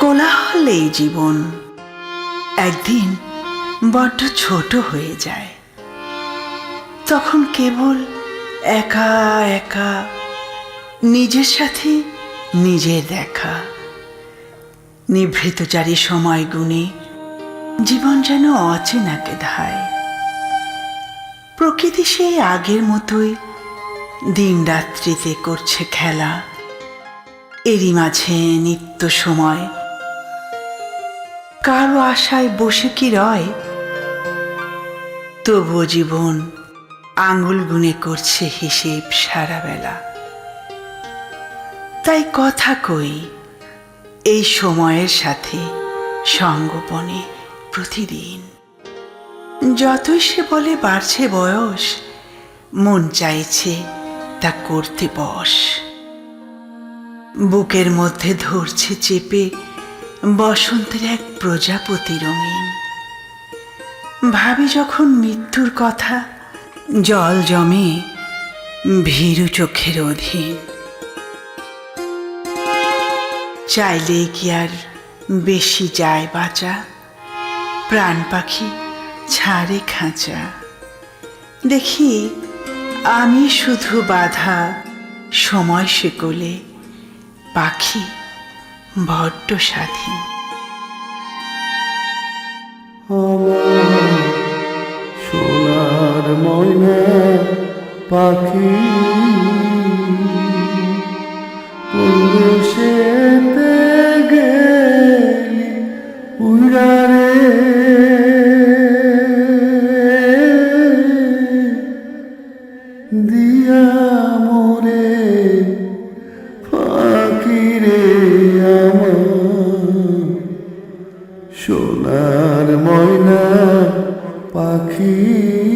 কোলাহল এই জীবন একদিন বড্ড ছোট হয়ে যায়। তখন কেবল একা একা, নিজের সাথে নিজের দেখা। নিভৃতচারী সময় গুণে জীবন যেন অচেনাকে ধায়। প্রকৃতি সেই আগের মতোই দিন রাত্রিতে করছে খেলা। এরই মাঝে নিত্য সময় কারও আশায় বসে কি রয়? তবুও জীবন আঙুল গুনে করছে হিসেব সারা বেলা। তাই কথা কই, এই সময়ের সাথে সঙ্গোপনে প্রতিদিন। যতই সে বলে বাড়ছে বয়স, মন চাইছে তা করতে বস। বুকের মধ্যে ধরছে চেপে বসন্তের এক প্রজাপতি রঙিন। ভাবি যখন মৃত্যুর কথা, জল জমে ভীরু চোখের অধীন। চাইলেই কি আর বেশি যায় বাঁচা? প্রাণ পাখি ছাড়ে খাঁচা। দেখি, আমি শুধু বাধা সময় সেকলে পাখি বড্ড স্বাধীন। সোনার ময়না পাখি দিয়া মোরে পাখি রে। সোনার ময়না পাখি